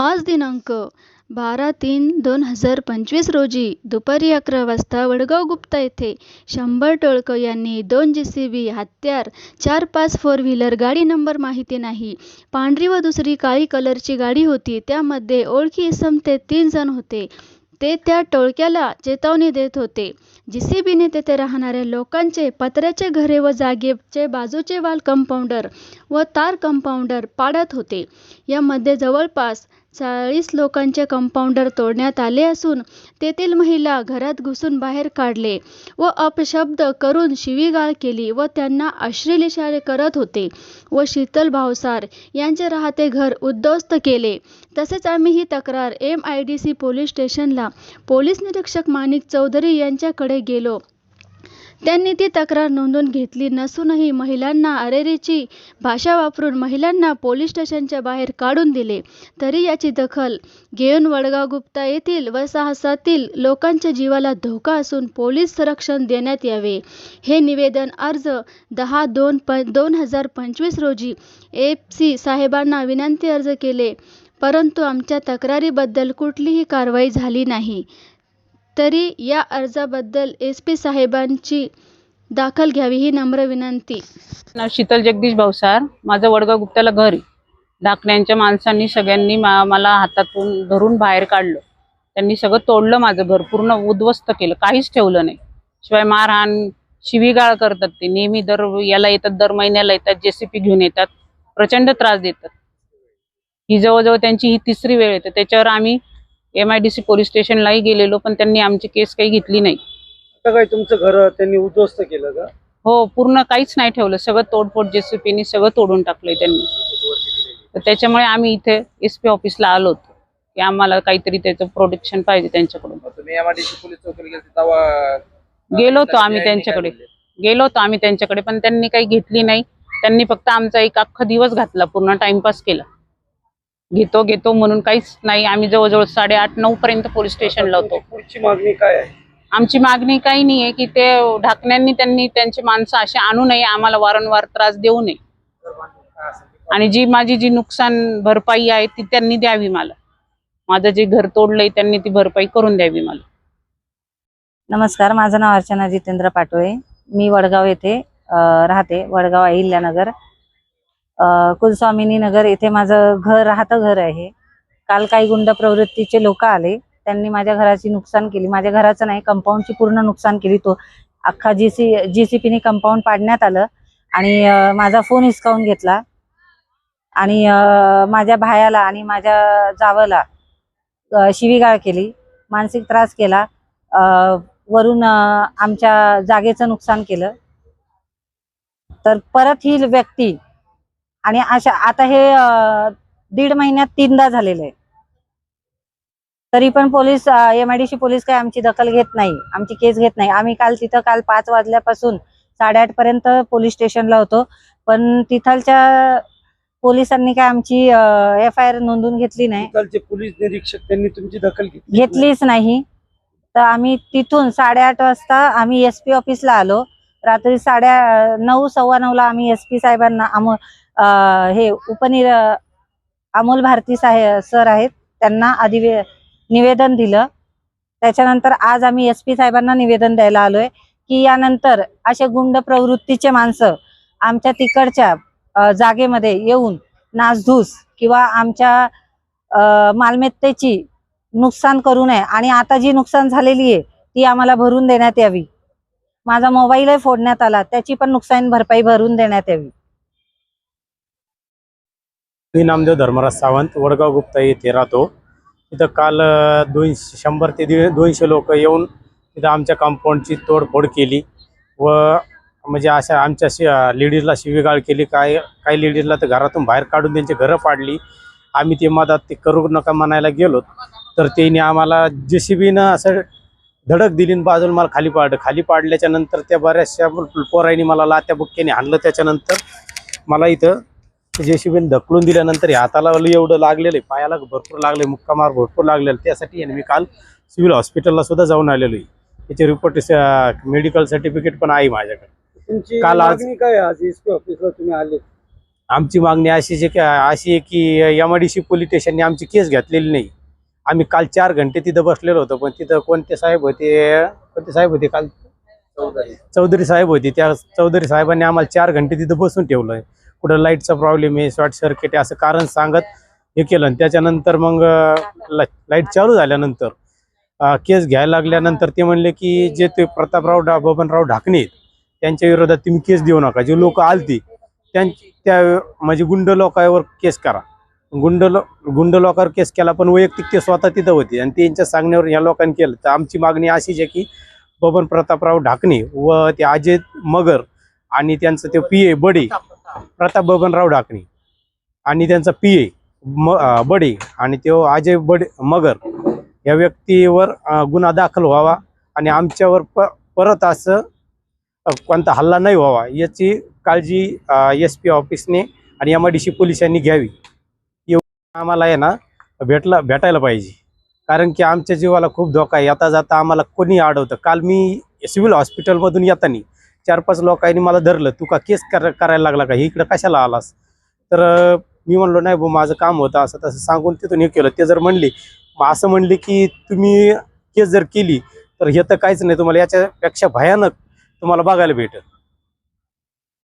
आज दिनांक बारा तीन दोन हजार पंचवीस रोजी दुपारी अकरा वाजता वडगाव गुप्ता येथे शंभर टोळकं यांनी दोन जे सी बी हत्यार चार पाच फोर व्हीलर गाडी नंबर माहिती नाही पांढरी व दुसरी काळी कलरची गाडी होती त्यामध्ये ओळखी इसम ते तीन जण होते ते त्या टोळक्याला चेतावणी देत होते. जी सी बीने तेथे राहणाऱ्या लोकांचे पत्र्याचे घरे व जागेचे बाजूचे वाल कंपाऊंडर व तार कंपाऊंडर पाडत होते. यामध्ये जवळपास चाळीस लोकांचे कंपाऊंडर तोडण्यात आले असून तेथील महिला घरात घुसून बाहेर काढले व अपशब्द करून शिवीगाळ केली व त्यांना अश्लील इशारे करत होते व शीतल भावसार यांचे राहते घर उद्ध्वस्त केले. तसेच आम्ही ही तक्रार M I D C police स्टेशनला पोलीस निरीक्षक माणिक चौधरी यांच्याकडे गेलो. त्यांनी ती तक्रार नोंदवून घेतली नसूनही महिलांना अरेरीची भाषा वापरून महिलांना पोलीस स्टेशनच्या बाहेर काढून दिले. तरी याची दखल घेऊन वडगाव गुप्ता येथील वसाहसातील लोकांच्या जीवाला धोका असून पोलीस संरक्षण देण्यात यावे. हे निवेदन अर्ज दहा दोन प दोन हजार पंचवीस रोजी एफ सी साहेबांना विनंती अर्ज केले. परंतु आमच्या तक्रारीबद्दल कुठलीही कारवाई झाली नाही. तरी या अर्जाबद्दल एस पी साहेबांची दाखल घ्यावी ही नम्र विनंती. नाव शीतल जगदीश भावसार माझं वडगाव गुप्त्याला घर धाकण्यांच्या माणसांनी सगळ्यांनी मा मला हातातून धरून बाहेर काढलं. त्यांनी सगळं तोडलं माझं घर. पूर्ण उद्ध्वस्त केलं. काहीच ठेवलं नाही. शिवाय मारहाण शिवीगाळ करतात ते. नेहमी दर याला येतात दर महिन्याला येतात जेसीपी घेऊन येतात. प्रचंड त्रास देतात. ही जवळजवळ त्यांची ही तिसरी वेळ येते त्याच्यावर आम्ही M I D C police स्टेशनलाही गेलेलो पण त्यांनी आमची केस काही घेतली नाही. आता काय तुमचं घर त्यांनी उद्ध्वस्त केलं का? हो पूर्ण काहीच नाही ठेवलं. सगळं तोडफोड जेसीपीनी सगळं तोडून टाकलंय त्यांनी. तर त्याच्यामुळे आम्ही इथे एस पी ऑफिसला आलो होतो. की आम्हाला काहीतरी त्याचं प्रोटेक्शन पाहिजे त्यांच्याकडून. मग तुम्ही एमआयडीसी पोलीस चौकीला गेले तेव्हा गेलो होतो आम्ही त्यांच्याकडे. गेलो होतो आम्ही त्यांच्याकडे पण त्यांनी काही घेतली नाही. त्यांनी फक्त आमचा एक अख्खा दिवस घातला पूर्ण टाइमपास केला. घेतो घेतो म्हणून काहीच नाही. आम्ही जवळजवळ साडेआठ नऊ पर्यंत पोलीस स्टेशनला होतो. पुढची मागणी काय आहे? आमची मागणी काही नाही आहे की ते ढाकण्यांनी त्यांनी त्यांची माणसं अशी आणू नये आम्हाला वारंवार त्रास देऊ नये. आणि जी माझी जी नुकसान भरपाई आहे ती त्यांनी द्यावी मला. माझं जे घर तोडलंय त्यांनी ती भरपाई करून द्यावी मला. नमस्कार माझं नाव अर्चना जितेंद्र पाटोळे. मी वडगाव येथे राहते वडगाव अहिल्यानगर. कुलस्वामिनी नगर येथे माझं घर राहतं घर आहे. काल काही गुंड प्रवृत्तीचे लोक आले. त्यांनी माझ्या घराची नुकसान केली. माझ्या घराचं नाही कंपाऊंडची पूर्ण नुकसान केली. तो अख्खा जी सी जी सी पीने कंपाऊंड पाडण्यात आलं आणि माझा फोन हिसकावून घेतला आणि माझ्या भायाला आणि माझ्या जावला शिवीगाळ केली मानसिक त्रास केला वरून आमच्या जागेचं नुकसान केलं. तर परत ही व्यक्ती आणि अशा आता हे दीड महिन्यात तीनदा झालेलं आहे. तरी पण police M I D C police काय आमची दखल घेत नाही आमची केस घेत नाही. आम्ही काल तिथं काल पाच वाजल्यापासून साडेआठ पर्यंत पोलीस स्टेशनला होतो. पण तिथलच्या पोलिसांनी काय आमची एफ आय आर नोंदवून घेतली नाही. पोलीस निरीक्षक त्यांनी तुमची दखल घेतली घेतलीच नाही. तर आम्ही तिथून साडेआठ वाजता आम्ही एस पी ऑफिसला आलो. रात्री साडे नऊ सव्वा नऊला आम्ही एस पी साहेबांना हे उपनिर अमोल भारती साहेब सर आहेत. त्यांना आधी वे- निवेदन दिलं. त्याच्यानंतर आज आम्ही एस पी साहेबांना निवेदन द्यायला आलोय की यानंतर असे गुंड प्रवृत्तीचे माणसं आमच्या तिकडच्या जागेमध्ये येऊन नासधूस किंवा आमच्या मालमत्तेची नुकसान करू नये आणि आता जी नुकसान झालेली आहे ती आम्हाला भरून देण्यात यावी. माझा मोबाईलही फोडण्यात आला त्याची पण नुकसान भरपाई भरून देण्यात यावी. मी नामदेव धर्मराज सावंत वडगाव गुप्ता येथे राहतो. तिथं काल दोनशे शंभर ते दीड दोनशे लोक येऊन तिथं आमच्या कंपाऊंडची तोडफोड केली व म्हणजे अशा आमच्या शि लेडीजला शिवीगाळ केली. काय काही लेडीजला तर घरातून बाहेर काढून त्यांची घरं पाडली आम्ही ते मदत ते करू नका म्हणायला गेलो. तर त्यांनी आम्हाला जे सीबीनं असं धडक दिली बाजूला मला खाली पाडलं. खाली पाडल्याच्या नंतर त्या बऱ्याचशा पोराईनी मला लात्या बुक्क्याने हाणलं. त्याच्यानंतर मला इथं जेसीबीने ढकलून दिल्यानंतर हाताला एवढं लागलेलं आहे पायाला भरपूर लागले मुक्कामार भरपूर लागलेलं त्यासाठी मी काल सिव्हिल हॉस्पिटलला सुद्धा जाऊन आलेलो आहे. त्याचे रिपोर्ट मेडिकल सर्टिफिकेट पण आहे माझ्याकडे. तुमची काल आज- काय आहे? आज एसपी ऑफिसला तुम्ही आले. आमची मागणी अशी जे की अशी आहे की M I D C police स्टेशनने आमची केस घेतलेली नाही. आम्ही काल चार घंटे तिथं बसलेलो होतो पण तिथं कोणते साहेब होते कोणते साहेब होते काल? चौधरी. साहेब होते. त्या चौधरी साहेबांनी आम्हाला चार घंटे तिथं बसून ठेवलं कुठं लाईटचा प्रॉब्लेम आहे शॉर्ट सर्किट आहे असं कारण सांगत हे केलं. आणि त्याच्यानंतर मग लाइट चालू झाल्यानंतर केस घ्यायला लागल्यानंतर ते म्हणले की जे ते प्रतापराव डा बबनराव ढाकणे आहेत, त्यांच्या विरोधात तुम्ही केस देऊ नका. जे लोक आलती त्यां त्या म्हणजे गुंड लोकांवर केस करा. गुंड लो गुंड लोकांवर केस केला पण वैयक्तिक ते स्वतः तिथं होते. आणि त्यांच्या सांगण्यावर या लोकांनी केलं. तर आमची मागणी अशीच आहे की बबन प्रतापराव ढाकणे व ते अजय मगर आणि त्यांचं ते पी ए बडे प्रताप बबनराव डाकणे आणि त्यांचा पी ए म बडे आणि तो अजय बडे मगर या व्यक्तीवर गुन्हा दाखल व्हावा आणि आमच्यावर प परत असं कोणता हल्ला नाही व्हावा याची काळजी एस पी ऑफिसने आणि एम आय डी सी पोलिसांनी घ्यावी. एवढं आम्हाला आहे ना भेटला भेटायला पाहिजे. कारण की आमच्या जीवाला खूप धोका आहे. येता जाता आम्हाला कोणी अडवतं काल मी सिव्हिल हॉस्पिटलमधून येताना चार पाच लोकांनी मला धरलं. तू का केस कर करायला लागला का? इकडं कशाला आलास? तर मी म्हणलो नाही भाऊ माझं काम होतं असं तसं. सांगून तिथून हे केलं. ते जर म्हणले मग असं म्हणले की तुम्ही केस जर केली तर हे तर काहीच नाही. तुम्हाला याच्यापेक्षा भयानक तुम्हाला बघायला भेटेल.